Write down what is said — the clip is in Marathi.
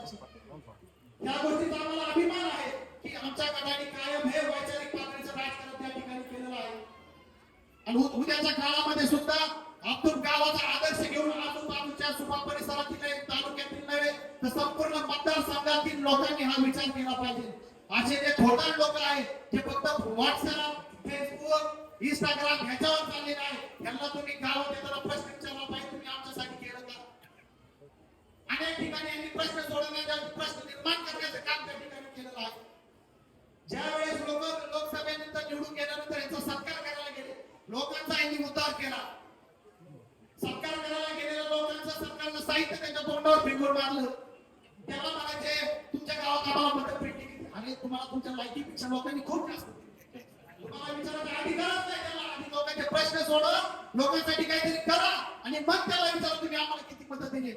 या गोष्टीचा आम्हाला अभिमान आहे की आमच्या गटाने कायम हे वैचारिक पातळीचं राजकारण त्या ठिकाणी केलेलं आहे. आणि उद्याच्या काळामध्ये सुद्धा आपण गावाचा आदर्श घेऊन आजूबाजूच्या सुपा परिसरातील तालुक्यातील नव्हे तर संपूर्ण मतदारसंघातील लोकांनी हा विचार केला पाहिजे. असे जे थोडा लोक आहेत ते फक्त व्हॉट्सअप फेसबुक इंस्टाग्राम ह्याच्यावर अनेक ठिकाणी यांनी प्रश्न सोडवण्याचा प्रश्न निर्माण करण्याचं काम त्या ठिकाणी केलेलं आहे. ज्या वेळेस लोक लोकसभेनंतर निवडून गेल्यानंतर यांचा सत्कार करायला गेले लोकांचा यांनी उद्धार केला. सत्कार करायला गेलेल्या लोकांचा सरकारनं साहित्य त्यांच्या तोंडावर फिंगूर मारलं. त्याला म्हणायचे तुमच्या गावात आम्हाला मदत भेटली आणि तुम्हाला तुमच्या लायकीपेक्षा लोकांनी खूप जास्त दिली. तुम्हाला विचारायचा अधिकारच नाही त्याला. आधी लोकांचे प्रश्न सोडव लोकांसाठी काहीतरी करा आणि मग त्याला विचारा तुम्ही आम्हाला किती मदत दिली